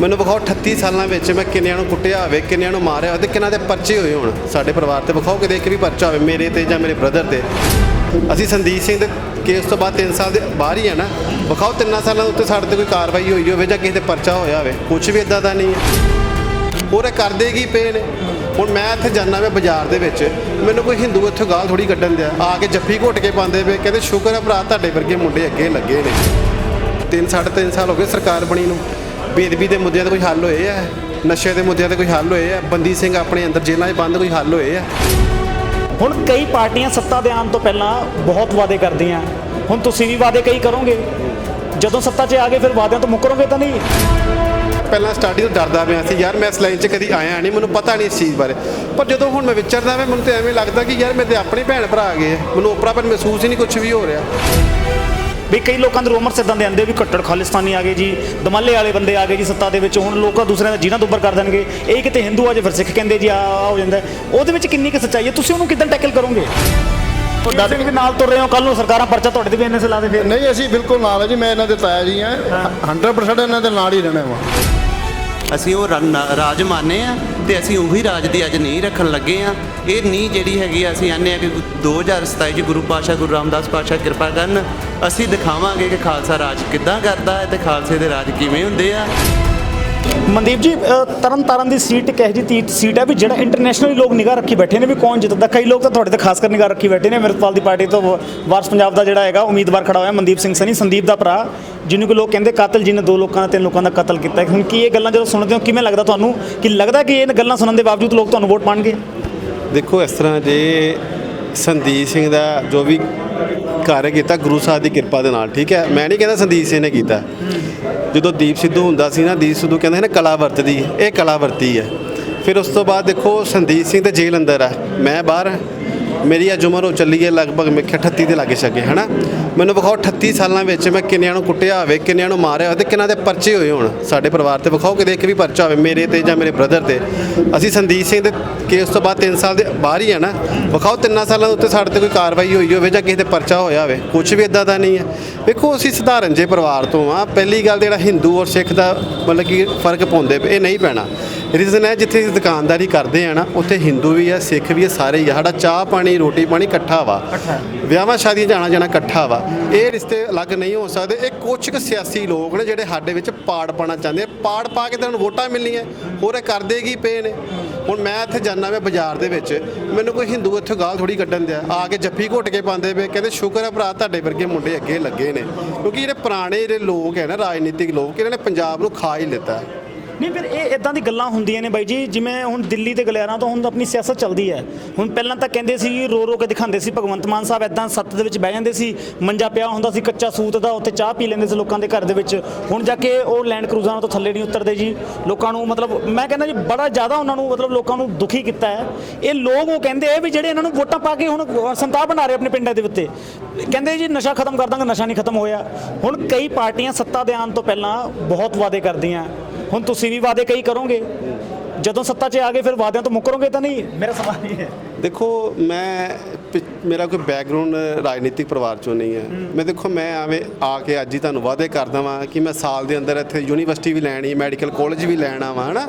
ਮੈਨੂੰ ਵਿਖਾਓ 38 ਸਾਲਾਂ ਵਿੱਚ ਮੈਂ ਕਿੰਨਿਆਂ ਨੂੰ ਕੁੱਟਿਆ ਹੋਵੇ, ਕਿੰਨਿਆਂ ਨੂੰ ਮਾਰਿਆ ਹੋਵੇ ਤੇ ਕਿੰਨਾਂ ਦੇ ਪਰਚੇ ਹੋਏ ਹੋਣ ਸਾਡੇ ਪਰਿਵਾਰ ਤੇ। ਵਿਖਾਓ ਕਿਤੇ ਇੱਕ ਵੀ ਪਰਚਾ ਹੋਵੇ ਮੇਰੇ ਤੇ ਜਾਂ ਮੇਰੇ ਬ੍ਰਦਰ ਤੇ। ਅਸੀਂ ਸੰਦੀਪ ਸਿੰਘ ਦੇ ਕੇਸ ਤੋਂ ਬਾਅਦ 3 ਸਾਲ ਦੇ ਬਾਹਰ ਹੀ ਹੈ ਨਾ। ਵਿਖਾਓ ਤਿੰਨਾਂ ਸਾਲਾਂ ਦੇ ਉੱਤੇ ਸਾਡੇ ਤੇ ਕੋਈ ਕਾਰਵਾਈ ਹੋਈ ਹੋਵੇ ਜਾਂ ਕਿਸੇ ਤੇ ਪਰਚਾ ਹੋਇਆ ਹੋਵੇ। ਕੁਝ ਵੀ ਇਦਾਂ ਦਾ ਨਹੀਂ ਹੈ। ਉਹਰੇ ਕਰਦੇ ਕੀ ਪਏ ਨੇ? ਹੁਣ ਮੈਂ ਇੱਥੇ ਜਾਣਾ ਮੈਂ ਬਾਜ਼ਾਰ ਦੇ ਵਿੱਚ। ਮੈਨੂੰ ਕੋਈ ਹਿੰਦੂ ਇੱਥੇ ਗਾਲ ਥੋੜੀ ਕੱਢਣ ਦਿਆ। ਆ ਕੇ ਜੱਫੀ ਘੁੱਟ ਕੇ ਪਾਉਂਦੇ ਪਏ। ਕਹਿੰਦੇ, ਸ਼ੁਕਰ ਹੈ ਭਰਾ, ਤੁਹਾਡੇ ਵਰਗੇ ਮੁੰਡੇ ਅੱਗੇ ਲੱਗੇ ਨੇ। ਤਿੰਨ, ਸਾਢੇ ਤਿੰਨ ਸਾਲ ਹੋ ਗਏ ਸਰਕਾਰ ਬਣੀ ਨੂੰ। ਬੇਦਬੀ ਦੇ ਮੁੱਦਿਆਂ ਤੇ ਕੋਈ ਹੱਲ ਹੋਏ ਆ? ਨਸ਼ੇ ਦੇ ਮੁੱਦਿਆਂ ਤੇ ਕੋਈ ਹੱਲ ਹੋਏ ਆ? ਬੰਦੀ ਸਿੰਘ ਆਪਣੇ ਅੰਦਰ ਜੇਲ੍ਹਾਂ 'ਚ ਬੰਦ ਕੋਈ ਹੱਲ ਹੋਏ ਆ? ਹੁਣ ਕਈ ਪਾਰਟੀਆਂ ਸੱਤਾ ਦੇ ਆਉਣ ਤੋਂ ਪਹਿਲਾਂ ਬਹੁਤ ਵਾਅਦੇ ਕਰਦੀਆਂ। ਹੁਣ ਤੁਸੀਂ ਵੀ ਵਾਅਦੇ ਕਈ ਕਰੋਗੇ? ਜਦੋਂ ਸੱਤਾ 'ਚ ਆ ਗਏ ਫਿਰ ਵਾਅਦਿਆਂ ਤੋਂ ਮੁੱਕਰੋਗੇ ਤਾਂ ਨਹੀਂ? ਪਹਿਲਾਂ ਸਟਾਰਟਿੰਗ ਤੋਂ ਡਰਦਾ ਪਿਆ ਸੀ ਯਾਰ ਮੈਂ ਇਸ ਲਾਈਨ 'ਚ ਕਦੀ ਆਇਆ ਨਹੀਂ ਮੈਨੂੰ ਪਤਾ ਨਹੀਂ ਇਸ ਚੀਜ਼ ਬਾਰੇ। ਪਰ ਜਦੋਂ ਹੁਣ ਮੈਂ ਵਿਚਰਦਾ ਮੈਂ ਮੈਨੂੰ ਤੇ ਐਵੇਂ ਲੱਗਦਾ ਕਿ ਯਾਰ ਮੇਰੇ ਤੇ ਆਪਣੇ ਭੈਣ ਭਰਾ ਆ ਗਏ। ਮੈਨੂੰ ਉਪਰਾਪਨ ਮਹਿਸੂਸ ਹੀ ਨਹੀਂ ਕੁਝ ਵੀ ਹੋ ਰਿਹਾ। ਵੀ ਕਈ ਲੋਕਾਂ ਦੇ ਰੋਮਰ ਸਿੱਧਾਂ ਦੇ ਆਂਦੇ ਵੀ ਕੱਟੜ ਖਾਲਿਸਤਾਨੀ ਆ ਗਏ ਜੀ ਦਮਾਲੇ ਵਾਲੇ ਬੰਦੇ ਆ ਗਏ ਜੀ ਸੱਤਾ ਦੇ ਵਿੱਚ ਹੁਣ ਲੋਕਾਂ ਦੂਸਰਿਆਂ ਦਾ ਜੀਣਾ ਦੁੱਬਰ ਕਰ ਦੇਣਗੇ। ਇਹ ਕਿਤੇ ਹਿੰਦੂ ਆ ਜੇ ਫਿਰ ਸਿੱਖ ਕਹਿੰਦੇ ਜੀ ਆ ਆ ਹੋ ਜਾਂਦਾ। ਉਹਦੇ ਵਿੱਚ ਕਿੰਨੀ ਕੁ ਸੱਚਾਈ ਹੈ? ਤੁਸੀਂ ਉਹਨੂੰ ਕਿਦਾਂ ਟੈਕਲ ਕਰੋਗੇ? ਦਾਦੇ ਵੀ ਨਾਲ ਤੁਰ ਰਹੇ ਹੋ ਕੱਲ ਨੂੰ ਸਰਕਾਰਾਂ ਪਰਚਾ ਤੁਹਾਡੇ ਤੇ ਵੀ ਇੰਨੇ ਲਾ ਦੇ ਫਿਰ ਨਹੀਂ ਅਸੀਂ ਬਿਲਕੁਲ ਨਾਲ ਹੈ ਜੀ ਮੈਂ ਇਹਨਾਂ ਦੇ ਤਾਇਆ ਜੀ ਆ 100% ਇਹਨਾਂ ਦੇ ਨਾਲ ਹੀ ਰਹਿਣਾ ਵਾ। ਅਸੀਂ ਉਹ ਰਾ- ਰਾਜ ਮਾਨੇ ਆ ਤੇ ਅਸੀਂ ਉਹੀ ਰਾਜ ਦੀ ਅੱਜ ਨਹੀਂ ਰੱਖਣ ਲੱਗੇ ਆ। ਇਹ ਨਹੀਂ ਜਿਹੜੀ ਹੈਗੀ ਆ, ਅਸੀਂ ਆਨੇ ਆ ਕਿ 2027 ਚ ਗੁਰੂ ਪਾਤਸ਼ਾਹ ਗੁਰੂ ਰਾਮਦਾਸ ਪਾਤਸ਼ਾਹ ਕਿਰਪਾ ਕਰਨ। ਅਸੀਂ ਦਿਖਾਵਾਂਗੇ ਕਿ ਖਾਲਸਾ ਰਾਜ ਕਿੱਦਾਂ ਕਰਦਾ ਹੈ ਤੇ ਖਾਲਸੇ ਦੇ ਰਾਜ ਕਿਵੇਂ ਹੁੰਦੇ ਆ। ਮਨਦੀਪ ਜੀ ਅ, ਤਰਨ ਤਾਰਨ ਦੀ ਸੀਟ ਇੱਕ ਇਹੋ ਜਿਹੀ ਤੀ- ਸੀਟ ਹੈ ਵੀ ਜਿਹੜਾ ਇੰਟਰਨੈਸ਼ਨਲੀ ਲੋਕ ਨਿਗਾਹ ਰੱਖੀ ਬੈਠੇ ਨੇ ਵੀ ਕੌਣ ਜਿੱਤਦਾ? ਕਈ ਲੋਕ ਤਾਂ ਤੁਹਾਡੇ ਤੇ ਖਾਸ ਕਰ ਨਿਗਾਹ ਰੱਖੀ ਬੈਠੇ ਨੇ ਅਮਰਿਤਪਾਲ ਦੀ ਪਾਰਟੀ ਤੋਂ ਵਾਰਸ ਪੰਜਾਬ ਦਾ ਜਿਹੜਾ ਹੈਗਾ ਉਮੀਦਵਾਰ ਖੜਾ ਹੋਇਆ ਮਨਦੀਪ ਸਿੰਘ ਸਨੀ ਸੰਦੀਪ ਦਾ ਭਰਾ ਜਿਹਨੂੰ ਕਿ ਲੋਕ ਕਹਿੰਦੇ ਕਾਤਲ ਜਿਹਨੇ ਦੋ ਲੋਕਾਂ ਦਾ ਤਿੰਨ ਲੋਕਾਂ ਦਾ ਕਤਲ ਕੀਤਾ ਹੁਣ ਕੀ ਇਹ ਗੱਲਾਂ ਜਦੋਂ ਸੁਣਦੇ ਹੋ ਕਿਵੇਂ ਲੱਗਦਾ ਤੁਹਾਨੂੰ? ਕਿ ਲੱਗਦਾ ਕਿ ਇਹ ਗੱਲਾਂ ਸੁਣਨ ਦੇ ਬਾਵਜੂਦ ਲੋਕ ਤੁਹਾਨੂੰ ਵੋਟ ਪਾਣਗੇ? ਦੇਖੋ ਇਸ ਤਰ੍ਹਾਂ ਜੇ ਸੰਦੀਪ ਸਿੰਘ ਦਾ ਜੋ ਵੀ ਕਾਰਜ ਕੀਤਾ, ਗੁਰੂ ਸਾਹਿਬ ਦੀ ਕਿਰਪਾ ਦੇ ਨਾਲ, ਠੀਕ ਹੈ? ਮੈਂ ਨਹੀਂ ਕਹਿੰਦਾ ਸੰਦੀਪ ਸਿੰਘ ਨੇ ਕੀਤਾ। ਜਦੋਂ ਦੀਪ ਸਿੱਧੂ ਹੁੰਦਾ ਸੀ ਨਾ, ਦੀਪ ਸਿੱਧੂ ਕਹਿੰਦੇ ਨਾ, ਕਲਾ ਵਰਤਦੀ ਇਹ ਕਲਾ ਵਰਤੀ ਹੈ। ਫਿਰ ਉਸ ਤੋਂ ਬਾਅਦ ਦੇਖੋ, ਸੰਦੀਪ ਸਿੰਘ ਤੇ ਜੇਲ੍ਹ ਅੰਦਰ ਆ, ਮੈਂ ਬਾਹਰ ਮੇਰੀ ਅੱਜ ਉਮਰ ਹੋ ਚੱਲੀ ਹੈ, ਲਗਭਗ ਮੈਂ ਕਿਹਾ 38 ਦੇ ਲਾਗੇ ਛੱਗੇ ਹਨਾ? ਮੈਨੂੰ ਵਿਖਾਓ 38 ਸਾਲਾਂ ਵਿੱਚ ਮੈਂ ਕਿੰਨਿਆਂ ਨੂੰ ਕੁੱਟਿਆ ਹੋਵੇ, ਕਿੰਨਿਆਂ ਨੂੰ ਮਾਰਿਆ ਹੋਵੇ ਤੇ ਕਿੰਨਾਂ ਦੇ ਪਰਚੇ ਹੋਏ ਹੋਣ? ਸਾਡੇ ਪਰਿਵਾਰ ਤੇ ਵਿਖਾਓ ਕਿਤੇ ਇੱਕ ਵੀ ਪਰਚਾ ਹੋਵੇ, ਮੇਰੇ ਤੇ ਜਾਂ ਮੇਰੇ ਬ੍ਰਦਰ ਤੇ। ਅਸੀਂ ਸੰਦੀਪ ਸਿੰਘ ਦੇ ਕੇਸ ਤੋਂ ਬਾਅਦ 3 ਸਾਲ ਦੇ ਬਾਹਰ ਹੀ ਆ ਨਾ। ਵਿਖਾਓ ਤਿੰਨਾਂ ਸਾਲਾਂ ਦੇ ਉੱਤੇ ਸਾਡੇ ਤੇ ਕੋਈ ਕਾਰਵਾਈ ਹੋਈ ਹੋਵੇ ਜਾਂ ਕਿਸੇ ਤੇ ਪਰਚਾ ਹੋਇਆ ਹੋਵੇ। ਕੁਝ ਵੀ ਇਦਾਂ ਦਾ ਨਹੀਂ ਹੈ। ਵੇਖੋ ਅਸੀਂ ਸਧਾਰਨ ਜੇ ਪਰਿਵਾਰ ਤੋਂ ਆ। ਪਹਿਲੀ ਗੱਲ ਜਿਹੜਾ ਹਿੰਦੂ ਔਰ ਸਿੱਖ ਦਾ ਮਤਲਬ ਕਿ ਫ਼ਰਕ ਪਾਉਂਦੇ ਇਹ ਨਹੀਂ ਪੈਣਾ। ਰੀਜ਼ਨ ਹੈ ਜਿੱਥੇ ਅਸੀਂ ਦੁਕਾਨਦਾਰੀ ਕਰਦੇ ਆ ਨਾ ਉੱਥੇ ਹਿੰਦੂ ਵੀ ਆ ਸਿੱਖ ਵੀ ਆ ਸਾਰੇ ਹੀ ਆ। ਸਾਡਾ ਚਾਹ ਪਾਣੀ ਰੋਟੀ ਪਾਣੀ ਇਕੱਠਾ ਵਾ। ਵਿਆਹਾਂ ਸ਼ਾਦੀਆਂ ਜਾਣਾ ਜਾਣਾ ਇਕੱਠਾ ਵਾ। ਇਹ ਰਿਸ਼ਤੇ ਅਲੱਗ ਨਹੀਂ ਹੋ ਸਕਦੇ। ਇਹ ਕੁਝ ਕੁ ਸਿਆਸੀ ਲੋਕ ਨੇ ਜਿਹੜੇ ਸਾਡੇ ਵਿੱਚ ਪਾੜ ਪਾਣਾ ਚਾਹੁੰਦੇ ਆ। ਪਾੜ ਪਾ ਕੇ ਤੁਹਾਨੂੰ ਵੋਟਾਂ ਮਿਲਣੀਆਂ। ਹੋਰ ਇਹ ਕਰਦੇ ਕੀ ਪਏ ਨੇ? ਹੁਣ ਮੈਂ ਇੱਥੇ ਜਾਣਾ ਮੈਂ ਬਾਜ਼ਾਰ ਦੇ ਵਿੱਚ, ਮੈਨੂੰ ਕੋਈ ਹਿੰਦੂ ਇੱਥੇ ਗਾਲ ਥੋੜੀ ਕੱਢਣ ਦਿਆ। ਆ ਕੇ ਜੱਫੀ ਘੁੱਟ ਕੇ ਪਾਉਂਦੇ ਪਏ, ਕਹਿੰਦੇ ਸ਼ੁਕਰ ਹੈ ਭਰਾ, ਤੁਹਾਡੇ ਵਰਗੇ ਮੁੰਡੇ ਅੱਗੇ ਲੱਗੇ ਨੇ। ਕਿਉਂਕਿ ਜਿਹੜੇ ਪੁਰਾਣੇ ਜਿਹੜੇ ਲੋਕ ਹੈ ਨਾ, ਰਾਜਨੀਤਿਕ ਲੋਕ, ਇਹਨਾਂ ਨੇ ਪੰਜਾਬ ਨੂੰ ਖਾ ਹੀ ਲਿੱਤਾ। ਨਹੀਂ, ਫਿਰ ਇਹ ਇਦਾਂ ਦੀ ਗੱਲਾਂ ਹੁੰਦੀਆਂ ਨੇ ਬਾਈ ਜੀ, ਜਿਵੇਂ ਹੁਣ ਦਿੱਲੀ ਦੇ ਗਲਿਆਰਾਂ ਤੋਂ ਹੁਣ ਆਪਣੀ ਸਿਆਸਤ ਚੱਲਦੀ ਹੈ। ਹੁਣ ਪਹਿਲਾਂ ਤਾਂ ਕਹਿੰਦੇ ਸੀ, ਰੋ ਰੋ ਕੇ ਦਿਖਾਉਂਦੇ ਸੀ ਭਗਵੰਤ ਮਾਨ ਸਾਹਿਬ ਇਦਾਂ ਸੱਤ ਦੇ ਵਿੱਚ ਬਹਿ ਜਾਂਦੇ ਸੀ, ਮੰਜਾ ਪਿਆ ਹੁੰਦਾ ਸੀ, ਕੱਚਾ ਸੂਤ ਦਾ, ਉੱਥੇ ਚਾਹ ਪੀ ਲੈਂਦੇ ਸੀ ਲੋਕਾਂ ਦੇ ਘਰ ਦੇ ਵਿੱਚ। ਹੁਣ ਜਾ ਕੇ ਉਹ ਲੈਂਡ ਕਰੂਜ਼ਾਂ ਤੋਂ ਥੱਲੇ ਨਹੀਂ ਉਤਰਦੇ ਜੀ। ਲੋਕਾਂ ਨੂੰ ਮਤਲਬ, ਮੈਂ ਕਹਿੰਦਾ ਜੀ, ਬੜਾ ਜ਼ਿਆਦਾ ਉਹਨਾਂ ਨੂੰ ਮਤਲਬ ਲੋਕਾਂ ਨੂੰ ਦੁਖੀ ਕੀਤਾ ਹੈ। ਇਹ ਲੋਕ ਉਹ ਕਹਿੰਦੇ ਆ ਵੀ ਜਿਹੜੇ ਇਹਨਾਂ ਨੂੰ ਵੋਟਾਂ ਪਾ ਕੇ ਹੁਣ ਸੰਤਾਪ ਬਣਾ ਰਹੇ ਆਪਣੇ ਪਿੰਡਾਂ ਦੇ ਉੱਤੇ। ਕਹਿੰਦੇ ਜੀ, ਨਸ਼ਾ ਖਤਮ ਕਰ ਦਾਂਗੇ, ਨਸ਼ਾ ਨਹੀਂ ਖਤਮ ਹੋਇਆ। ਹੁਣ ਕਈ ਪਾਰਟੀਆਂ ਸੱਤਾ ਦੇ ਆਉਣ ਤੋਂ ਪਹਿਲਾਂ ਬਹੁਤ ਵਾਅਦੇ ਕਰਦੀਆਂ। ਹੁਣ ਤੁਸੀਂ ਵੀ ਵਾਅਦੇ ਕਈ ਕਰੋਗੇ? ਜਦੋਂ ਸੱਤਾ 'ਚ ਆ ਗਏ ਫਿਰ ਵਾਅਦਿਆਂ ਤੋਂ ਮੁੱਕਰੋਗੇ ਤਾਂ ਨਹੀਂ? ਮੇਰਾ ਸਵਾਲ ਇਹ ਹੈ। ਦੇਖੋ ਮੈਂ ਮੇਰਾ ਕੋਈ ਬੈਕਗ੍ਰਾਉਂਡ ਰਾਜਨੀਤਿਕ ਪਰਿਵਾਰ ਚੋਂ ਨਹੀਂ ਹੈ। ਮੈਂ ਦੇਖੋ ਮੈਂ ਆਵੇਂ ਆ ਕੇ ਅੱਜ ਹੀ ਤੁਹਾਨੂੰ ਵਾਅਦੇ ਕਰਦਾ ਵਾਂ ਕਿ ਮੈਂ ਸਾਲ ਦੇ ਅੰਦਰ ਇੱਥੇ ਯੂਨੀਵਰਸਿਟੀ ਵੀ ਲੈਣੀ ਮੈਡੀਕਲ ਕਾਲਜ ਵੀ ਲੈਣਾ ਵਾ ਹਨਾ?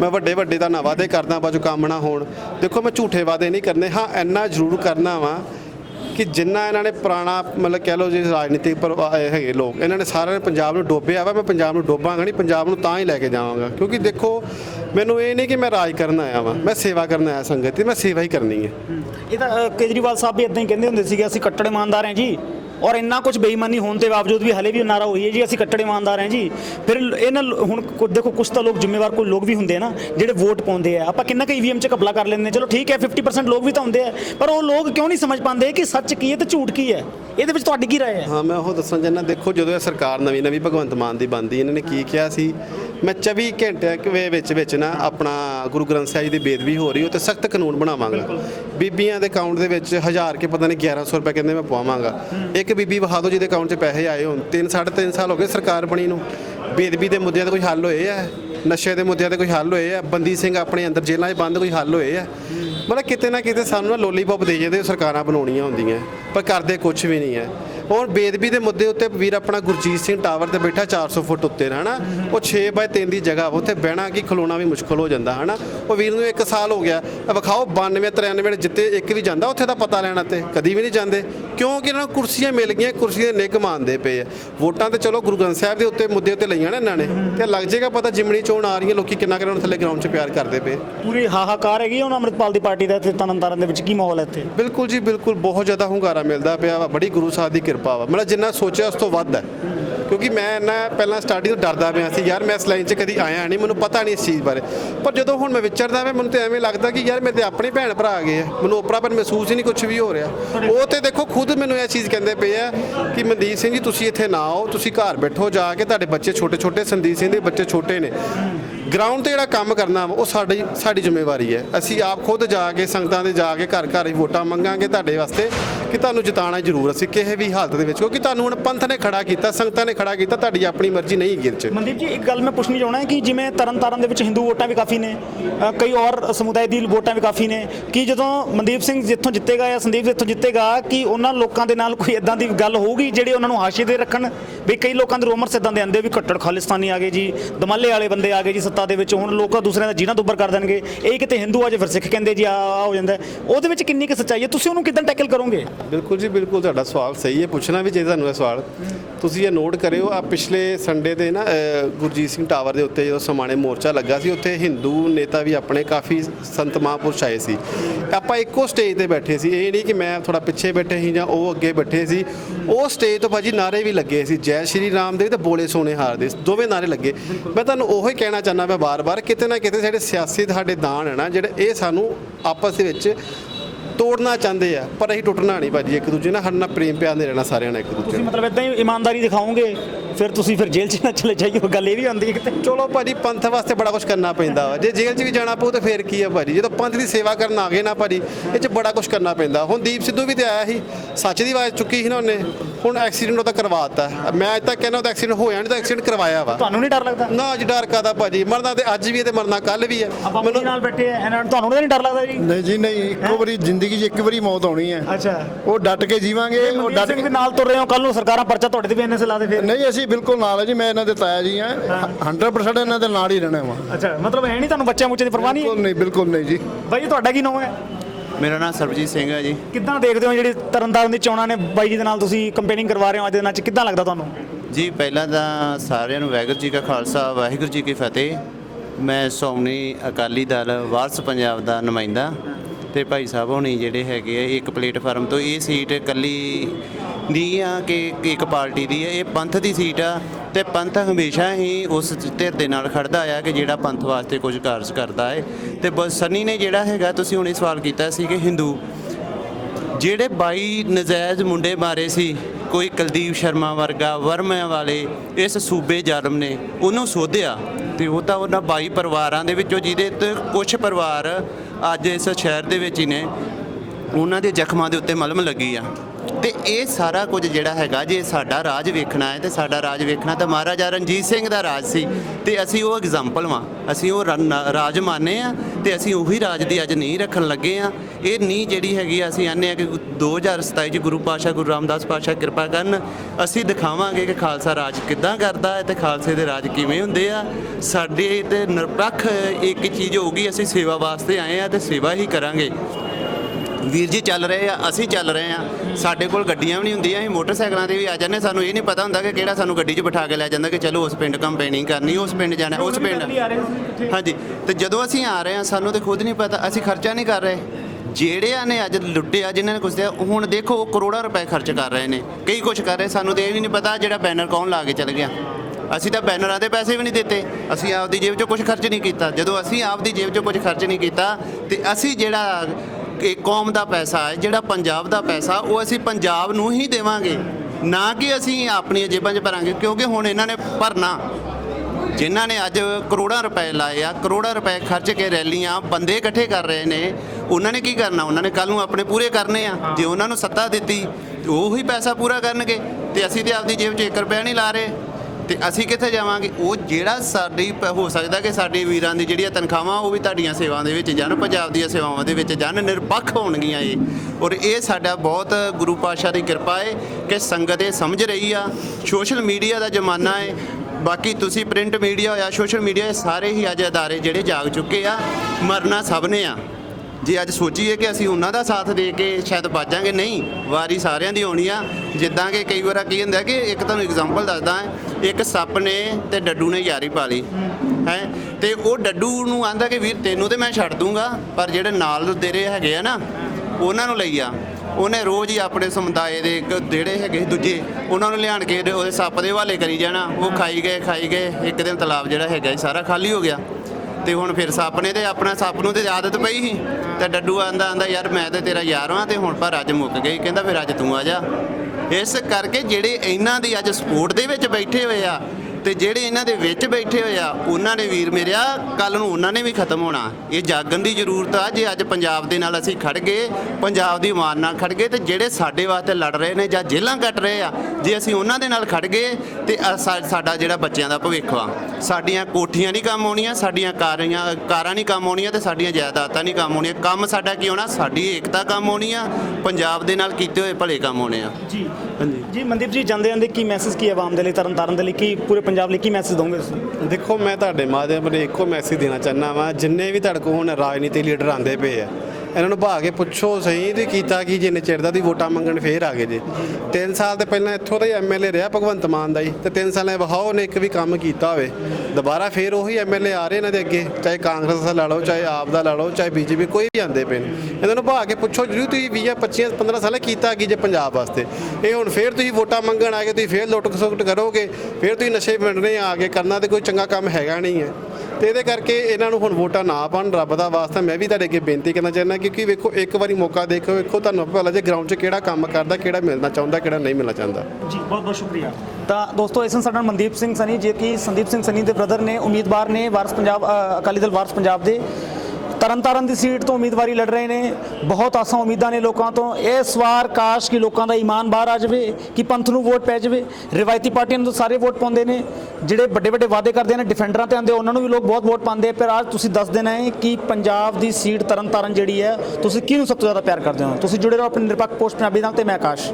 ਮੈਂ ਵੱਡੇ ਵੱਡੇ ਤਾਂ ਨਾ ਵਾਅਦੇ ਕਰਦਾ ਬਾਜੂ ਕੰਮ ਨਾ ਹੋਣ। ਦੇਖੋ ਮੈਂ ਝੂਠੇ ਵਾਅਦੇ ਨਹੀਂ ਕਰਨੇ। ਹਾਂ ਇੰਨਾ ਜ਼ਰੂਰ ਕਰਨਾ ਵਾ ਕਿ ਜਿੰਨਾ ਇਹਨਾਂ ਨੇ ਪੁਰਾਣਾ, ਮਤਲਬ ਕਹਿ ਲਓ ਜੀ, ਰਾਜਨੀਤਿਕ ਪਰਿਵਾ- ਇਹ ਹੈਗੇ ਲੋਕ, ਇਹਨਾਂ ਨੇ ਸਾਰਿਆਂ ਨੇ ਪੰਜਾਬ ਨੂੰ ਡੋਬਿਆ ਵਾ, ਮੈਂ ਪੰਜਾਬ ਨੂੰ ਡੋਬਾਂਗਾ ਨਹੀਂ, ਪੰਜਾਬ ਨੂੰ ਤਾਂ ਹੀ ਲੈ ਕੇ ਜਾਵਾਂਗਾ। ਕਿਉਂਕਿ ਦੇਖੋ, ਮੈਨੂੰ ਇਹ ਨਹੀਂ ਕਿ ਮੈਂ ਰਾਜ ਕਰਨ ਆਇਆ ਵਾਂ, ਮੈਂ ਸੇਵਾ ਕਰਨ ਆਇਆ ਸੰਗਤ ਦੀ, ਮੈਂ ਸੇਵਾ ਹੀ ਕਰਨੀ ਹੈ। ਇਹ ਤਾਂ ਕੇਜਰੀਵਾਲ ਸਾਹਿਬ ਵੀ ਇਦਾਂ ਹੀ ਕਹਿੰਦੇ ਹੁੰਦੇ ਸੀਗੇ, ਅਸੀਂ ਕੱਟੜ ਇਮਾਨਦਾਰ ਹਾਂ ਜੀ। ਔਰ ਇੰਨਾ ਕੁਝ ਬੇਈਮਾਨੀ ਹੋਣ ਦੇ ਬਾਵਜੂਦ ਵੀ ਹਲੇ ਵੀ ਨਾਰਾ ਹੋਈ ਹੈ ਜੀ, ਅਸੀਂ ਕੱਟੜ ਇਮਾਨਦਾਰ ਹਾਂ ਜੀ। ਫਿਰ ਇਹਨਾਂ ਹੁਣ ਕੁ- ਦੇਖੋ ਕੁਝ ਤਾਂ ਲੋਕ ਜ਼ਿੰਮੇਵਾਰ, ਕੋਈ ਲੋਕ ਵੀ ਹੁੰਦੇ ਆ ਨਾ, ਜਿਹੜੇ ਵੋਟ ਪਾਉਂਦੇ ਆ। ਆਪਾਂ ਕਿੰਨਾ ਕੁ ਈਵੀਐਮ 'ਚ ਘਪਲਾ ਕਰ ਲੈਂਦੇ ਹਾਂ। ਚਲੋ ਠੀਕ ਹੈ 50% ਲੋਕ ਵੀ ਤਾਂ ਹੁੰਦੇ ਆ, ਪਰ ਉਹ ਲੋਕ ਕਿਉਂ ਨਹੀਂ ਸਮਝ ਪਾਉਂਦੇ ਕਿ ਸੱਚ ਕੀ ਹੈ ਤੇ ਝੂਠ ਕੀ ਹੈ? ਇਹਦੇ ਵਿੱਚ ਤੁਹਾਡੀ ਕੀ ਰਾਏ ਹੈ? ਹਾਂ, ਮੈਂ ਉਹ ਦੱਸਣਾ ਚਾਹੁੰਦਾ ਦੇਖੋ, ਜਦੋਂ ਇਹ ਸਰਕਾਰ ਨਵੀਂ ਨਵੀਂ ਭਗਵੰਤ ਮਾਨ ਦੀ ਬਣਦੀ, ਇਹਨਾਂ ਨੇ ਕੀ ਕਿਹਾ ਸੀ? ਮੈਂ 24 ਘੰਟਿਆਂ ਦੇ ਵਿੱਚ ਵਿੱਚ ਨਾ ਆਪਣਾ ਗੁਰੂ ਗ੍ਰੰਥ ਸਾਹਿਬ ਜੀ ਦੀ ਬੇਦਬੀ ਹੋ ਰਹੀ ਉਹ ਤੇ ਸਖਤ ਕਾਨੂੰਨ ਬਣਾਵਾਂਗਾ। ਬੀਬੀਆਂ ਦੇ ਅਕਾਊਂਟ ਦੇ ਵਿੱਚ ਹਜ਼ਾਰ ਕੇ ਪਤਾ ਨਹੀਂ 1100 ਰੁਪਏ ਕਹਿੰਦੇ ਮੈਂ ਪਵਾਵਾਂਗਾ। ਇੱਕ ਬੀਬੀ ਵਿਖਾ ਦਿਓ ਜਿਹਦੇ ਅਕਾਊਂਟ 'ਚ ਪੈਸੇ ਆਏ ਹੋਣ 3 3.5 ਸਾਲ ਹੋ ਗਏ ਸਰਕਾਰ ਬਣੀ ਨੂੰ। ਬੇਦਬੀ ਦੇ ਮੁੱਦਿਆਂ ਤੇ ਕੋਈ ਹੱਲ ਹੋਏ ਆ? ਨਸ਼ੇ ਦੇ ਮੁੱਦਿਆਂ ਤੇ ਕੋਈ ਹੱਲ ਹੋਏ ਆ? ਬੰਦੀ ਸਿੰਘ ਆਪਣੇ ਅੰਦਰ ਜੇਲ੍ਹਾਂ 'ਚ ਬੰਦ ਕੋਈ ਹੱਲ ਹੋਏ ਆ? ਮਤਲਬ ਕਿਤੇ ਨਾ ਕਿਤੇ ਸਾਨੂੰ ਨਾ ਲੋਲੀਪੌਪ ਦੇ ਜਾਂਦੇ ਸਰਕਾਰਾਂ ਬਣਾਉਣੀਆਂ ਹੁੰਦੀਆਂ ਪਰ ਕਰਦੇ ਕੁਝ ਵੀ ਨਹੀਂ ਹੈ। ਔਰ ਬੇਦਬੀ ਦੇ ਮੁੱਦੇ ਉੱਤੇ ਵੀਰ ਆਪਣਾ ਗੁਰਜੀਤ ਸਿੰਘ ਟਾਵਰ ਤੇ ਬੈਠਾ 400 ਫੁੱਟ ਉੱਤੇ ਹਨਾ? ਉਹ 6 ਬਾਏ 3 ਦੀ ਜਗ੍ਹਾ ਉੱਥੇ ਬਹਿਣਾ ਕੀ ਖਲੋਣਾ ਵੀ ਮੁਸ਼ਕਲ ਹੋ ਜਾਂਦਾ ਹਨਾ? ਉਹ ਵੀਰ ਨੂੰ 1 ਸਾਲ ਹੋ ਗਿਆ ਵਿਖਾਓ 92 93 ਜਿੱਤੇ ਇੱਕ ਵੀ ਜਾਂਦਾ ਉੱਥੇ ਦਾ ਪਤਾ ਲੈਣਾ ਤੇ ਕਦੀ ਵੀ ਨਹੀਂ ਜਾਂਦੇ ਕਿਉਂਕਿ ਇਹਨਾਂ ਨੂੰ ਕੁਰਸੀਆਂ ਮਿਲ ਗਈਆਂ ਕੁਰਸੀਆਂ ਦੇ ਨਿੱਘ ਮਾਨਦੇ ਪਏ ਆ। ਵੋਟਾਂ ਤੇ ਚਲੋ ਗੁਰੂ ਗ੍ਰੰਥ ਸਾਹਿਬ ਦੇ ਉੱਤੇ ਮੁੱਦੇ ਉੱਤੇ ਲਈਆਂ ਨੇ ਇਹਨਾਂ ਨੇ ਤੇ ਲੱਗ ਜਾਏਗਾ ਪਤਾ ਜਿਮਣੀ ਚੋਣ ਆ ਰਹੀਆਂ ਲੋਕੀ ਕਿੰਨਾ ਕਿੰਨਾ ਥੱਲੇ ਗਰਾਊਂਡ 'ਚ ਪਿਆਰ ਕਰਦੇ ਪਏ। ਪੂਰੀ ਹਾਹਾਕਾਰ ਹੈਗੀ ਹੁਣ ਅੰਮ੍ਰਿਤਪਾਲ ਦੀ ਪਾਰਟੀ ਦਾ ਇੱਥੇ ਤਰਨਤਾਰਨ ਦੇ ਵਿੱਚ ਕੀ ਮਾਹੌਲ ਹੈ ਇੱਥੇ? ਬਿਲਕੁਲ ਜੀ ਬਿਲਕੁਲ ਬਹੁਤ ਜ਼ਿਆਦਾ ਹੁੰਗਾਰਾ ਮਿਲਦਾ ਪਿਆ ਵਾ ਬੜੀ ਗੁਰੂ ਸਾਹਿਬ ਦੀ ਕਿਰਪਾ ਵਾ। ਮਤਲਬ ਜਿੰਨਾ ਸੋਚਿਆ, ਉਸ ਤੋਂ ਵੱਧ ਹੈ। ਕਿਉਂਕਿ ਮੈਂ ਨਾ ਪਹਿਲਾਂ ਸਟਾਰਟਿੰਗ ਤੋਂ ਡਰਦਾ ਪਿਆ ਸੀ, ਯਾਰ ਮੈਂ ਇਸ ਲਾਈਨ 'ਚ ਕਦੀ ਆਇਆ ਨਹੀਂ, ਮੈਨੂੰ ਪਤਾ ਨਹੀਂ ਇਸ ਚੀਜ਼ ਬਾਰੇ। ਪਰ ਜਦੋਂ ਹੁਣ ਮੈਂ ਵਿਚਰਦਾ ਮੈਂ ਮੈਨੂੰ ਤੇ ਐਵੇਂ ਲੱਗਦਾ ਕਿ ਯਾਰ ਮੇਰੇ ਤੇ ਆਪਣੇ ਭੈਣ ਭਰਾ ਆ ਗਏ ਆ। ਮੈਨੂੰ ਉਪਰਾਪਨ ਮਹਿਸੂਸ ਹੀ ਨਹੀਂ ਕੁਝ ਵੀ ਹੋ ਰਿਹਾ। ਉਹ ਤੇ ਦੇਖੋ, ਖੁਦ ਮੈਨੂੰ ਇਹ ਚੀਜ਼ ਕਹਿੰਦੇ ਪਏ ਆ ਕਿ ਮਨਦੀਪ ਸਿੰਘ ਜੀ, ਤੁਸੀਂ ਇੱਥੇ ਨਾ ਆਓ, ਤੁਸੀਂ ਘਰ ਬੈਠੋ ਜਾ ਕੇ। ਤੁਹਾਡੇ ਬੱਚੇ ਛੋਟੇ ਛੋਟੇ ਸੰਦੀਪ ਸਿੰਘ ਦੇ ਬੱਚੇ ਛੋਟੇ ਨੇ। ਗਰਾਊਂਡ ਤੇ ਜਿਹੜਾ ਕੰਮ ਕਰਨਾ ਵਾ, ਉਹ ਸਾਡੀ ਸਾਡੀ ਜ਼ਿੰਮੇਵਾਰੀ ਹੈ। ਅਸੀਂ ਆਪ ਖੁਦ ਜਾ ਕੇ ਸੰਗਤਾਂ ਦੇ ਜਾ ਕੇ ਘਰ ਘਰ ਹੀ ਵੋਟਾਂ ਮੰਗਾਂਗੇ ਤੁਹਾਡੇ ਵਾਸਤੇ ਕਿ ਤੁਹਾਨੂੰ ਜਿਤਾਣਾ ਜ਼ਰੂਰ। ਅਸੀਂ ਕਿਸੇ ਵੀ ਹਾਲਤ ਦੇ ਵਿੱਚ ਕਿਉਂਕਿ ਤੁਹਾਨੂੰ ਹੁਣ ਪੰਥ ਨੇ ਖੜਾ ਕੀਤਾ ਸੰਗਤਾਂ ਨੇ ਖੜਾ ਕੀਤਾ ਤੁਹਾਡੀ ਆਪਣੀ ਮਰਜ਼ੀ ਨਹੀਂ ਗਿਰਚ ਮਨਦੀਪ ਜੀ ਇੱਕ ਗੱਲ ਮੈਂ ਪੁੱਛਣੀ ਚਾਹਣਾ ਕਿ ਜਿਵੇਂ ਤਰਨਤਾਰਨ ਦੇ ਵਿੱਚ ਹਿੰਦੂ ਵੋਟਾਂ ਵੀ ਕਾਫੀ ਨੇ ਕਈ ਔਰ ਸਮੁਦਾਇ ਦੀ ਵੋਟਾਂ ਵੀ ਕਾਫੀ ਨੇ ਕਿ ਜਦੋਂ ਮਨਦੀਪ ਸਿੰਘ ਜਿੱਥੋਂ ਜਿੱਤੇਗਾ ਜਾਂ ਸੰਦੀਪ ਜਿੱਥੋਂ ਜਿੱਤੇਗਾ ਕਿ ਉਹਨਾਂ ਲੋਕਾਂ ਦੇ ਨਾਲ ਕੋਈ ਇਦਾਂ ਦੀ ਗੱਲ ਹੋਊਗੀ ਜਿਹੜੇ ਉਹਨਾਂ ਨੂੰ ਹਾਸ਼ੀਏ ਤੇ ਰੱਖਣ? ਵੀ ਕਈ ਲੋਕਾਂ ਦੇ ਰੋਮਰਸ ਇਦਾਂ ਦੇ ਆਂਦੇ ਵੀ ਕੱਟੜ ਖਾਲਿਸਤਾਨੀ ਆ ਗਏ ਜੀ, ਦਮਾਲੇ ਵਾਲੇ ਬੰਦੇ ਆ ਗਏ ਜੀ ਸੱਤਾ ਦੇ ਵਿੱਚ, ਹੁਣ ਲੋਕ ਦੂਸਰਿਆਂ ਦਾ ਜੀਣਾ ਦੁੱਬਰ ਕਰ ਦੇਣਗੇ। ਇਹ ਕਿਤੇ ਹਿੰਦੂ ਆ ਜੇ ਫਿਰ ਸਿੱਖ ਕਹਿੰਦੇ ਜੀ, ਆ ਆ, ਹੋ ਜਾਂਦਾ। ਉਹਦੇ ਵਿੱਚ ਕਿੰਨੀ ਕੁ ਸੱਚਾਈ ਹੈ? ਤੁਸੀਂ ਉਹਨੂੰ ਕਿਦਾਂ ਟੈਕਲ ਕਰੋਗੇ? ਬਿਲਕੁਲ ਜੀ, ਬਿਲਕੁਲ ਤੁਹਾਡਾ ਸਵਾਲ ਸਹੀ ਹੈ। ਪੁੱਛਣਾ ਵੀ ਚਾਹੀਦਾ ਤੁਹਾਨੂੰ ਇਹ ਸਵਾਲ। ਤੁਸੀਂ ਇਹ ਨੋਟ ਕਰਿਓ ਆ ਪਿਛਲੇ ਸੰਡੇ ਦੇ ਨਾ ਗੁਰਜੀਤ ਸਿੰਘ ਟਾਵਰ ਦੇ ਉੱਤੇ ਜਦੋਂ ਸਮਾਣੇ ਮੋਰਚਾ ਲੱਗਾ ਸੀ, ਉੱਥੇ ਹਿੰਦੂ ਨੇਤਾ ਵੀ ਆਪਣੇ ਕਾਫੀ ਸੰਤ ਮਹਾਂਪੁਰਸ਼ ਆਏ ਸੀ। ਆਪਾਂ ਇੱਕੋ ਸਟੇਜ ਤੇ ਬੈਠੇ ਸੀ। ਇਹ ਨਹੀਂ ਕਿ ਮੈਂ ਥੋੜਾ ਪਿੱਛੇ ਬੈਠੇ ਸੀ ਜਾਂ ਉਹ ਅੱਗੇ ਬੈਠੇ ਸੀ। ਉਹ ਸਟੇਜ ਤੋਂ ਭਾਜੀ ਨਾਰੇ ਵੀ ਲੱਗੇ ਸੀ, ਜੈ ਸ਼੍ਰੀ ਰਾਮ ਦੇ ਤੇ ਬੋਲੇ ਸੋਨੇ ਹਾਰ ਦੇ ਦੋਵੇਂ ਨਾਰੇ ਲੱਗੇ। ਮੈਂ ਤੁਹਾਨੂੰ ਉਹੀ ਕਹਿਣਾ ਚਾਹੁੰਦਾ ਮੈਂ ਬਾਰ-ਬਾਰ ਕਿਤੇ ਨਾ ਕਿਤੇ ਸਾਡੇ ਸਿਆਸੀ ਸਾਡੇ ਦਾਨ ਹੈ ਨਾ ਜਿਹੜੇ ਇਹ ਸਾਨੂੰ ਆਪਸ ਦੇ ਵਿੱਚ ਤੋੜਨਾ ਚਾਹੁੰਦੇ ਆ ਪਰ ਅਸੀਂ ਟੁੱਟਣਾ ਨਹੀਂ ਭਾਜੀ ਇੱਕ ਦੂਜੇ ਨਾਲ ਸਾਡੇ ਨਾਲ ਪ੍ਰੇਮ ਪਿਆਰ ਦੇ ਰਹਿਣਾ ਸਾਰਿਆਂ ਨਾਲ ਇੱਕ ਦੂਜੇ ਤੁਸੀਂ ਨਾਲ। ਮਤਲਬ ਇਦਾਂ ਹੀ ਇਮਾਨਦਾਰੀ ਦਿਖਾਓਗੇ? ਫਿਰ ਤੁਸੀਂ ਫਿਰ ਜੇਲ੍ਹ 'ਚ ਨਾ ਚਲੇ ਉਹ ਗੱਲ ਇਹ ਵੀ ਆਉਂਦੀ ਹੈ ਕਿਤੇ ਚਲੋ ਭਾਜੀ ਪੰਥ ਵਾਸਤੇ ਬੜਾ ਕੁਝ ਕਰਨਾ ਪੈਂਦਾ ਵਾ। ਜੇ ਜੇਲ੍ਹ 'ਚ ਵੀ ਜਾਣਾ ਪਊ ਤਾਂ ਫੇਰ ਕੀ ਆ ਭਾਜੀ? ਜਦੋਂ ਪੰਥ ਦੀ ਸੇਵਾ ਕਰਨ ਆ ਗਏ ਨਾ ਭਾਜੀ ਇਹ 'ਚ ਬੜਾ ਕੁਝ ਕਰਨਾ ਪੈਂਦਾ। ਹੁਣ ਦੀਪ ਸਿੱਧੂ ਵੀ ਤੇ ਆਇਆ ਸੀ ਸੱਚ ਦੀ ਆਵਾਜ਼ ਚੁੱਕੀ ਸੀ ਨਾ ਉਹਨੇ ਹੁਣ ਐਕਸੀਡੈਂਟ ਉਹਦਾ ਕਰਵਾਤਾ ਮੈਂ ਅੱਜ ਤੱਕ ਕਹਿੰਦਾ ਉਹਦਾ ਐਕਸੀਡੈਂਟ ਹੋਇਆ ਨਹੀਂ ਤਾਂ ਐਕਸੀਡੈਂਟ ਕਰਵਾਇਆ ਵਾ। ਤੁਹਾਨੂੰ ਨਹੀਂ ਡਰ ਲੱਗਦਾ? ਨਾ ਅੱਜ ਡਰ ਕਾਦਾ ਭਾਜੀ? ਮਰਨਾ ਤੇ ਅੱਜ ਵੀ ਹੈ ਤੇ ਮਰਨਾ ਕੱਲ ਵੀ ਹੈ। ਆਪਾਂ ਮੰਮੀ ਨਾਲ ਬੈਠੇ ਆ ਇਹਨਾਂ ਨੂੰ ਤੁਹਾਨੂੰ ਤਾਂ ਨਹੀਂ ਡਰ ਲੱਗਦਾ ਜੀ? ਨਹੀਂ ਜੀ ਨਹੀਂ। ਇੱਕੋ ਵਾਰੀ ਜ਼ਿੰਦਗੀ 'ਚ ਇੱਕ ਵਾਰੀ ਮੌਤ ਆਉਣੀ ਹੈ। ਅੱਛਾ। ਉਹ ਡਟ ਕੇ ਜੀਵਾਂਗੇ ਉਹ ਡਟ ਦੇ ਨਾਲ ਤੁਰ ਰਹੇ ਹੋ ਕੱਲ ਨੂੰ ਸਰਕਾਰਾਂ ਪਰਚਾ ਤੁਹਾਡੇ ਤੇ ਵੀ ਐਨਐਸ ਲਾ ਦੇ ਫਿਰ। ਨਹੀਂ ਅਸੀਂ ਬਿਲਕੁਲ ਨਾਲ ਹੈ ਜੀ ਮੈਂ ਇਹਨਾਂ ਦੇ ਤਾਇਆ ਜੀ ਆ 100% ਇਹਨਾਂ ਦੇ ਨਾਲ ਹੀ ਰਹਿਣਾ ਵਾ। ਅੱਛਾ ਮਤਲਬ ਹੈ ਨਹੀਂ ਤੁਹਾਨੂੰ ਬੱਚਿਆਂ ਮੁੱਚੇ ਦੀ ਪਰਵਾਹ ਨਹੀਂ ਬਿਲਕੁਲ ਨਹੀਂ ਬਿਲਕੁਲ ਨਹੀਂ ਜੀ। ਬਾਈ ਜੀ ਤੁਹਾਡਾ ਕੀ ਨਾਮ ਹੈ? ਮੇਰਾ ਨਾਮ ਸਰਬਜੀਤ ਸਿੰਘ ਹੈ ਜੀ। ਕਿੱਦਾਂ ਦੇਖਦੇ ਹੋ ਜਿਹੜੀ ਤਰਨਤਾਰਨ ਦੀ ਚੋਣਾਂ ਨੇ? ਬਾਈ ਜੀ ਦੇ ਨਾਲ ਤੁਸੀਂ ਕੰਪੇਨਿੰਗ ਕਰਵਾ ਰਹੇ ਹੋ ਅੱਜ ਦੇ ਦਿਨਾਂ 'ਚ ਕਿੱਦਾਂ ਲੱਗਦਾ ਤੁਹਾਨੂੰ? ਜੀ ਪਹਿਲਾਂ ਤਾਂ ਸਾਰਿਆਂ ਨੂੰ ਵਾਹਿਗੁਰੂ ਜੀ ਕਾ ਖਾਲਸਾ ਵਾਹਿਗੁਰੂ ਜੀ ਕੀ ਫਤਿਹ। ਮੈਂ ਸੋਮਨੀ ਅਕਾਲੀ ਦਲ ਵਾਰਸ ਪੰਜਾਬ ਦਾ ਨੁਮਾਇੰਦਾ ਤੇ ਭਾਈ ਸਾਹਿਬ ਹੋਣੀ ਜਿਹੜੇ ਹੈਗੇ ਆ ਇੱਕ ਪਲੇਟਫਾਰਮ ਤੋਂ ਇਹ ਸੀਟ ਇਕੱਲੀ ਦੀ ਆ ਕਿ ਇੱਕ ਪਾਰਟੀ ਦੀ ਹੈ ਇਹ ਪੰਥ ਦੀ ਸੀਟ ਆ ਤੇ ਪੰਥ ਹਮੇਸ਼ਾ ਹੀ ਉਸ ਧਿਰ ਦੇ ਨਾਲ ਖੜਦਾ ਆ ਕਿ ਜਿਹੜਾ ਪੰਥ ਵਾਸਤੇ ਕੁਝ ਕਾਰਜ ਕਰਦਾ ਹੈ ਤੇ ਬਸ ਸਨੀ ਨੇ ਜਿਹੜਾ ਹੈਗਾ, ਤੁਸੀਂ ਹੁਣੇ ਸਵਾਲ ਕੀਤਾ ਸੀ ਕਿ ਹਿੰਦੂ, ਜਿਹੜੇ 22 ਨਜਾਇਜ਼ ਮੁੰਡੇ ਮਾਰੇ ਸੀ, ਕੋਈ ਕੁਲਦੀਪ ਸ਼ਰਮਾ ਵਰਗਾ, ਵਰਮਿਆਂ ਵਾਲੇ, ਇਸ ਸੂਬੇ ਜ਼ਾਲਮ ਨੇ, ਉਹਨੂੰ ਸੋਧਿਆ ਤੇ ਉਹ ਤਾਂ ਉਹਨਾਂ 22 ਪਰਿਵਾਰਾਂ ਦੇ ਵਿੱਚੋਂ, ਜਿਹਦੇ ਤੇ ਕੁਝ ਪਰਿਵਾਰ ਅੱਜ ਇਸ ਸ਼ਹਿਰ ਦੇ ਵਿੱਚ ਹੀ ਨੇ, ਉਹਨਾਂ ਦੇ ਜ਼ਖਮਾਂ ਦੇ ਉੱਤੇ ਮਲਮ ਲੱਗੀ ਆ। ਤੇ ਇਹ ਸਾਰਾ ਕੁਝ ਜਿਹੜਾ ਹੈਗਾ ਜੇ ਸਾਡਾ ਰਾਜ ਵੇਖਣਾ ਹੈ ਤੇ ਸਾਡਾ ਰਾਜ ਵੇਖਣਾ ਤਾਂ ਮਹਾਰਾਜਾ ਰਣਜੀਤ ਸਿੰਘ ਦਾ ਰਾਜ ਸੀ। ਤੇ ਅਸੀਂ ਉਹ ਐਗਜ਼ਾਮਪਲ ਵਾਂ ਅਸੀਂ ਉਹ ਰਨ- ਰਾਜ ਮਾਨੇ ਆ ਤੇ ਅਸੀਂ ਉਹੀ ਰਾਜ ਦੀ ਅੱਜ ਨਹੀਂ ਰੱਖਣ ਲੱਗੇ ਆ। ਇਹ ਨਹੀਂ ਜਿਹੜੀ ਹੈਗੀ ਆ, ਅਸੀਂ ਆਨੇ ਆ ਕਿ 2027 ਚ ਗੁਰੂ ਪਾਸ਼ਾ ਗੁਰੂ ਰਾਮਦਾਸ ਪਾਸ਼ਾ ਕਿਰਪਾ ਕਰਨ ਅਸੀਂ ਦਿਖਾਵਾਂਗੇ ਕਿ ਖਾਲਸਾ ਰਾਜ ਕਿੱਦਾਂ ਕਰਦਾ ਹੈ ਤੇ ਖਾਲਸੇ ਦੇ ਰਾਜ ਕਿਵੇਂ ਹੁੰਦੇ ਆ। ਸਾਡੇ ਤੇ ਨਿਰਪੱਖ ਇੱਕ ਚੀਜ਼ ਹੋਊਗੀ ਅਸੀਂ ਸੇਵਾ ਵਾਸਤੇ ਆਏ ਆ ਤੇ ਸੇਵਾ ਹੀ ਕਰਾਂਗੇ। ਵੀਰ ਜੀ ਚੱਲ ਰਹੇ ਆ ਅਸੀਂ ਚੱਲ ਰਹੇ ਆ। ਸਾਡੇ ਕੋਲ ਗੱਡੀਆਂ ਵੀ ਨਹੀਂ ਹੁੰਦੀਆਂ ਅਸੀਂ ਮੋਟਰਸਾਈਕਲਾਂ ਤੇ ਵੀ ਆ ਜਾਂਦੇ ਸਾਨੂੰ ਇਹ ਨਹੀਂ ਪਤਾ ਹੁੰਦਾ ਕਿ ਕਿਹੜਾ ਸਾਨੂੰ ਗੱਡੀ 'ਚ ਬਿਠਾ ਕੇ ਲੈ ਜਾਂਦਾ ਕਿ ਚਲੋ ਉਸ ਪਿੰਡ ਕੰਪੇਨਿੰਗ ਕਰਨੀ ਉਸ ਪਿੰਡ ਜਾਣਾ ਉਸ ਪਿੰਡ। ਹਾਂਜੀ ਤੇ ਜਦੋਂ ਅਸੀਂ ਆ ਰਹੇ ਆ ਸਾਨੂੰ ਤੇ ਖੁਦ ਨਹੀਂ ਪਤਾ ਅਸੀਂ ਖਰਚਾ ਨਹੀਂ ਕਰ ਰਹੇ। ਜਿਹੜਿਆਂ ਨੇ ਅੱਜ ਲੁੱਟਿਆ ਜਿਨ੍ਹਾਂ ਨੇ ਕੁਛ ਦਿਆ ਹੁਣ ਦੇਖੋ ਉਹ ਕਰੋੜਾਂ ਰੁਪਏ ਖਰਚ ਕਰ ਰਹੇ ਨੇ ਕਈ ਕੁਛ ਕਰ ਰਹੇ ਸਾਨੂੰ ਤੇ ਇਹ ਵੀ ਨਹੀਂ ਪਤਾ ਜਿਹੜਾ ਬੈਨਰ ਕੌਣ ਲਾ ਕੇ ਚਲ ਗਿਆ। ਅਸੀਂ ਤਾਂ ਬੈਨਰਾਂ ਦੇ ਪੈਸੇ ਵੀ ਨਹੀਂ ਦਿੱਤੇ ਅਸੀਂ ਆਪਦੀ ਜੇਬ 'ਚੋਂ ਕੁਝ ਖਰਚ ਨਹੀਂ ਕੀਤਾ। ਜਦੋਂ ਅਸੀਂ ਆਪਦੀ ਜੇਬ 'ਚੋਂ ਕੁਝ ਖਰਚ ਨਹੀਂ ਕੀਤਾ ਤੇ ਅਸੀਂ ਜਿਹੜਾ ਇਹ ਕੌਮ ਦਾ ਪੈਸਾ ਹੈ, ਜਿਹੜਾ ਪੰਜਾਬ ਦਾ ਪੈਸਾ, ਉਹ ਅਸੀਂ ਪੰਜਾਬ ਨੂੰ ਹੀ ਦੇਵਾਂਗੇ। ਨਾ ਕਿ ਅਸੀਂ ਆਪਣੀਆਂ ਜੇਬਾਂ 'ਚ ਭਰਾਂਗੇ, ਕਿਉਂਕਿ ਹੁਣ ਇਹਨਾਂ ਨੇ ਭਰਨਾ। ਜਿਨ੍ਹਾਂ ਨੇ ਅੱਜ ਕਰੋੜਾਂ ਰੁਪਏ ਲਾਏ ਆ, ਕਰੋੜਾਂ ਰੁਪਏ ਖਰਚ ਕੇ ਰੈਲੀਆਂ ਬੰਦੇ ਇਕੱਠੇ ਕਰ ਰਹੇ ਨੇ, ਉਹਨਾਂ ਨੇ ਕੀ ਕਰਨਾ? ਉਹਨਾਂ ਨੇ ਕੱਲ ਨੂੰ ਆਪਣੇ ਪੂਰੇ ਕਰਨੇ ਆ। ਜੇ ਉਹਨਾਂ ਨੂੰ ਸੱਤਾ ਦਿੱਤੀ ਉਹ ਹੀ ਪੈਸਾ ਪੂਰਾ ਕਰਨਗੇ, ਤੇ ਅਸੀਂ ਤੇ ਆਪਦੀ ਜੇਬ 'ਚ 1 ਰੁਪਿਆ ਨਹੀਂ ਲਾ ਰਹੇ। ਤੇ ਅਸੀਂ ਕਿੱਥੇ ਜਾਵਾਂਗੇ? ਉਹ ਜਿਹੜਾ ਸਾਡੀ ਪ- ਹੋ ਸਕਦਾ ਕਿ ਸਾਡੇ ਵੀਰਾਂ ਦੀ ਜਿਹੜੀਆਂ ਤਨਖਾਹਾਂ, ਉਹ ਵੀ ਤੁਹਾਡੀਆਂ ਸੇਵਾਵਾਂ ਦੇ ਵਿੱਚ ਜਾਣ ਪੰਜਾਬ ਦੀਆਂ ਸੇਵਾਵਾਂ ਦੇ ਵਿੱਚ ਜਾਣ ਨਿਰਪੱਖ ਹੋਣਗੀਆਂ ਇਹ ਔਰ ਇਹ ਸਾਡਾ ਬਹੁਤ ਗੁਰੂ ਪਾਤਸ਼ਾਹ ਦੀ ਕਿਰਪਾ ਹੈ ਕਿ ਸੰਗਤ ਇਹ ਸਮਝ ਰਹੀ ਆ। ਸੋਸ਼ਲ ਮੀਡੀਆ ਦਾ ਜ਼ਮਾਨਾ ਹੈ ਬਾਕੀ ਤੁਸੀਂ ਪ੍ਰਿੰਟ ਮੀਡੀਆ ਹੋਇਆ, ਸੋਸ਼ਲ ਮੀਡੀਆ ਸਾਰੇ ਹੀ ਅੱਜ ਅਦਾਰੇ ਜਿਹੜੇ ਜਾਗ ਚੁੱਕੇ ਆ। ਮਰਨਾ ਸਭ ਨੇ ਆ। ਜੇ ਅੱਜ ਸੋਚੀਏ ਕਿ ਅਸੀਂ ਉਹਨਾਂ ਦਾ ਸਾਥ ਦੇ ਕੇ ਸ਼ਾਇਦ ਬਾਜਾਂਗੇ ਨਹੀਂ, ਵਾਰੀ ਸਾਰਿਆਂ ਦੀ ਆਉਣੀ ਆ। ਜਿੱਦਾਂ ਕਿ ਕਈ ਵਾਰ ਕੀ ਹੁੰਦਾ ਕਿ ਇੱਕ ਤੁਹਾਨੂੰ ਐਗਜ਼ਾਮਪਲ ਦੱਸਦਾ ਇੱਕ ਸੱਪ ਨੇ ਤੇ ਡੱਡੂ ਨੇ ਯਾਰੀ ਪਾ ਲਈ, ਹੈ। ਤੇ ਉਹ ਡੱਡੂ ਨੂੰ ਆਂਦਾ ਕਿ ਵੀਰ ਤੈਨੂੰ ਤੇ ਮੈਂ ਛੱਡ ਦੂੰਗਾ, ਪਰ ਜਿਹੜੇ ਨਾਲ ਤੇਰੇ ਹੈਗੇ ਆ ਨਾ, ਉਹਨਾਂ ਨੂੰ ਲਈ ਆ। ਉਹਨੇ ਰੋਜ਼ ਹੀ ਆਪਣੇ ਸਮੁਦਾਇ ਦੇ ਜਿਹੜੇ ਹੈਗੇ ਦੂਜੇ, ਉਹਨਾਂ ਨੂੰ ਲਿਆਣ ਕੇ ਉਹਦੇ ਸੱਪ ਦੇ ਹਵਾਲੇ ਕਰੀ ਜਾਣਾ। ਉਹ ਖਾਈ ਗਏ ਖਾਈ ਗਏ, ਇੱਕ ਦਿਨ ਤਲਾਬ ਜਿਹੜਾ ਹੈਗਾ ਸਾਰਾ ਖਾਲੀ ਹੋ ਗਿਆ। ਤੇ ਹੁਣ ਫਿਰ ਸੱਪ ਨੇ ਤੇ ਆਪਣਾ ਸੱਪ ਨੂੰ ਤੇ ਆਦਤ ਪਈ ਸੀ। ਤੇ ਡੱਡੂ ਆਂਦਾ ਆਂਦਾ, ਯਾਰ ਮੈਂ ਤੇ ਤੇਰਾ ਯਾਰ ਵਾਂ ਤੇ ਹੁਣ ਪਰ ਅੱਜ ਮੁੱਕ ਗਈ। ਕਹਿੰਦਾ, ਫਿਰ ਅੱਜ ਤੂੰ ਆ ਜਾ। ਇਸ ਕਰਕੇ ਜਿਹੜੇ ਇਹਨਾਂ ਦੀ ਅੱਜ ਸਪੋਰਟ ਦੇ ਵਿੱਚ ਬੈਠੇ ਹੋਏ ਆ ਤੇ ਜਿਹੜੇ ਇਹਨਾਂ ਦੇ ਵਿੱਚ ਬੈਠੇ ਹੋਏ ਆ, ਉਹਨਾਂ ਨੇ ਵੀਰ ਮੇਰਿਆ ਕੱਲ ਨੂੰ ਉਹਨਾਂ ਨੇ ਵੀ ਖਤਮ ਹੋਣਾ। ਇਹ ਜਾਗਣ ਦੀ ਜ਼ਰੂਰਤ ਆ, ਜੇ ਅੱਜ ਪੰਜਾਬ ਦੇ ਨਾਲ ਅਸੀਂ ਖੜ ਗਏ, ਪੰਜਾਬ ਦੀ ਮਾਨ ਨਾਲ ਖੜ ਗਏ, ਤੇ ਜਿਹੜੇ ਸਾਡੇ ਵਾਸਤੇ ਲੜ ਰਹੇ ਨੇ ਜਾਂ ਜੇਲ੍ਹਾਂ ਕੱਟ ਰਹੇ ਆ, ਜੇ ਅਸੀਂ ਉਹਨਾਂ ਦੇ ਨਾਲ ਖੜ ਗਏ, ਤੇ ਸਾਡਾ ਜਿਹੜਾ ਬੱਚਿਆਂ ਦਾ ਭਵਿੱਖ ਆ ਸਾਡੀਆਂ ਕੋਠੀਆਂ ਨਹੀਂ ਕੰਮ ਆਉਣੀਆਂ, ਸਾਡੀਆਂ ਕਾਰੀਆਂ, ਕਾਰਾਂ ਨਹੀਂ ਕੰਮ ਆਉਣੀਆਂ ਤੇ ਸਾਡੀਆਂ ਜਾਇਦਾਦਾਂ ਨਹੀਂ ਕੰਮ ਆਉਣੀਆਂ। ਕੰਮ ਸਾਡਾ ਕੀ ਹੋਣਾ? ਸਾਡੀ ਏਕਤਾ ਕੰਮ ਆਉਣੀ ਆ, ਪੰਜਾਬ ਦੇ ਨਾਲ ਕੀਤੇ ਹੋਏ ਭਲੇ ਕੰਮ ਆਉਣੇ ਆ। ਜੀ। ਹਾਂਜੀ। ਜੀ ਮਨਦੀਪ ਜੀ ਜਾਂਦੇ ਜਾਂਦੇ ਕੀ ਮੈਸੇਜ ਕੀ ਆਵਾਮ ਦੇ ਲਈ ਤਰਨਤਾਰਨ ਦੇ ਲਈ? ਕੀ ਪੂਰੇ ਪੰਜਾਬ ਲਈ ਕੀ ਮੈਸੇਜ ਦੋਗੇ ਤੁਸੀਂ? ਦੇਖੋ ਮੈਂ ਤੁਹਾਡੇ ਮਾਧਿਅਮ ਨੇ ਇੱਕੋ ਮੈਸੇਜ ਦੇਣਾ ਚਾਹੁੰਦਾ ਵਾਂ ਜਿੰਨੇ ਵੀ ਤੁਹਾਡੇ ਕੋਲ ਹੁਣ ਰਾਜਨੀਤੀ ਲੀਡਰ ਆਂਦੇ ਪਏ ਆ ਇਹਨਾਂ ਨੂੰ ਭਾ ਕੇ ਪੁੱਛੋ ਸਹੀ ਤੇ ਕੀਤਾ ਕੀ ਜਿੰਨੇ ਚਿਰ ਦਾ ਦੀ ਵੋਟਾਂ ਮੰਗਣ ਫੇਰ ਆ ਗਏ ਜੇ। 3 ਸਾਲ ਤੇ ਪਹਿਲਾਂ ਇੱਥੋਂ ਦਾ ਹੀ ਐਮਐਲਏ ਰਿਹਾ ਭਗਵੰਤ ਮਾਨ ਦਾ ਹੀ ਤੇ 3 ਸਾਲਾਂ ਵਿਖਾਓ ਨੇ ਇੱਕ ਵੀ ਕੰਮ ਕੀਤਾ ਹੋਵੇ। ਦੁਬਾਰਾ ਫੇਰ ਉਹੀ ਐਮਐਲਏ ਆ ਰਹੇ ਇਹਨਾਂ ਦੇ ਅੱਗੇ, ਚਾਹੇ ਕਾਂਗਰਸ ਦਾ ਲਾ ਲਓ, ਚਾਹੇ ਆਪ ਦਾ ਲਾ ਲਓ, ਚਾਹੇ ਬੀਜੇਪੀ, ਕੋਈ ਵੀ ਆਂਦੇ ਪਏ ਨੇ। ਇਹਨਾਂ ਨੂੰ ਭਾ ਕੇ ਪੁੱਛੋ, ਜਰੂਰ ਤੁਸੀਂ 20 25 15 ਸਾਲਾਂ ਕੀਤਾ ਕੀ ਜੇ ਪੰਜਾਬ ਵਾਸਤੇ। ਇਹ ਹੁਣ ਫੇਰ ਤੁਸੀਂ ਵੋਟਾਂ ਮੰਗਣ ਆ ਗਏ, ਤੁਸੀਂ ਫੇਰ ਲੁੱਟ ਖਸੁੱਟ ਕਰੋਗੇ, ਫੇਰ ਤੁਸੀਂ ਨਸ਼ੇ ਵੰਡਣੇ ਆ ਕੇ ਕਰਨਾ ਤੇ ਕੋਈ ਚੰਗਾ ਕੰਮ ਹੈਗਾ ਨਹੀਂ ਹੈ। ਤੇ ਇਹਦੇ ਕਰਕੇ ਇਹਨਾਂ ਨੂੰ ਹੁਣ ਵੋਟਾਂ ਨਾ ਪਾਉਣ ਰੱਬ ਦਾ ਵਾਸਤਾ, ਮੈਂ ਵੀ ਤੁਹਾਡੇ ਅੱਗੇ ਬੇਨਤੀ ਕਰਨਾ ਚਾਹੁੰਦਾ ਕਿਉਂਕਿ ਵੇਖੋ, ਇੱਕ ਵਾਰੀ ਮੌਕਾ ਦੇਖੋ, ਵੇਖੋ ਤੁਹਾਨੂੰ ਪਤਾ ਜੇ ਗਰਾਊਂਡ 'ਚ ਕਿਹੜਾ ਕੰਮ ਕਰਦਾ, ਕਿਹੜਾ ਮਿਲਣਾ ਚਾਹੁੰਦਾ, ਕਿਹੜਾ ਨਹੀਂ ਮਿਲਣਾ ਚਾਹੁੰਦਾ। ਜੀ, ਬਹੁਤ ਬਹੁਤ ਸ਼ੁਕਰੀਆ। ਤਾਂ ਦੋਸਤੋ, ਇਸ ਸਾਡੇ ਨਾਲ ਮਨਦੀਪ ਸਿੰਘ ਸਨੀ, ਜੇ ਕਿ ਸੰਦੀਪ ਸਿੰਘ ਸਨੀ ਦੇ ਬ੍ਰਦਰ ਨੇ, ਉਮੀਦਵਾਰ ਨੇ, ਵਾਰਸ ਪੰਜਾਬ ਅਕਾਲੀ ਦਲ ਵਾਰਸ ਪੰਜਾਬ ਦੇ। ਤਰਨਤਾਰਨ ਦੀ ਸੀਟ ਤੋਂ ਉਮੀਦਵਾਰੀ ਲੜ ਰਹੇ ਨੇ। ਬਹੁਤ ਆਸਾਂ ਉਮੀਦਾਂ ਨੇ ਲੋਕਾਂ ਤੋਂ। ਇਸ ਵਾਰ ਕਾਸ਼ ਕਿ ਲੋਕਾਂ ਦਾ ਈਮਾਨ ਬਾਹਰ ਆ ਜਾਵੇ, ਕਿ ਪੰਥ ਨੂੰ ਵੋਟ ਪੈ ਜਾਵੇ। ਰਿਵਾਇਤੀ ਪਾਰਟੀਆਂ ਨੂੰ ਸਾਰੇ ਵੋਟ ਪਾਉਂਦੇ ਨੇ। ਜਿਹੜੇ ਵੱਡੇ ਵੱਡੇ ਵਾਅਦੇ ਕਰਦੇ ਨੇ, ਡਿਫੈਂਡਰਾਂ ਤੇ ਆਉਂਦੇ, ਉਹਨਾਂ ਨੂੰ ਵੀ ਲੋਕ ਬਹੁਤ ਵੋਟ ਪਾਉਂਦੇ ਪਰ ਅੱਜ ਤੁਸੀਂ ਦੱਸ ਦੇਣਾ ਹੈ ਕਿ ਪੰਜਾਬ ਦੀ ਸੀਟ ਤਰਨਤਾਰਨ ਜਿਹੜੀ ਹੈ, ਤੁਸੀਂ ਕਿਹਨੂੰ ਸਭ ਤੋਂ ਜ਼ਿਆਦਾ ਪਿਆਰ ਕਰਦੇ ਹੋ? ਤੁਸੀਂ ਜੁੜੇ ਰਹੋ ਆਪਣੇ ਨਿਰਪੱਖ ਪੋਸਟ ਪੰਜਾਬੀ ਨਾਲ ਤੇ ਮੈਂ ਆਕਾਸ਼।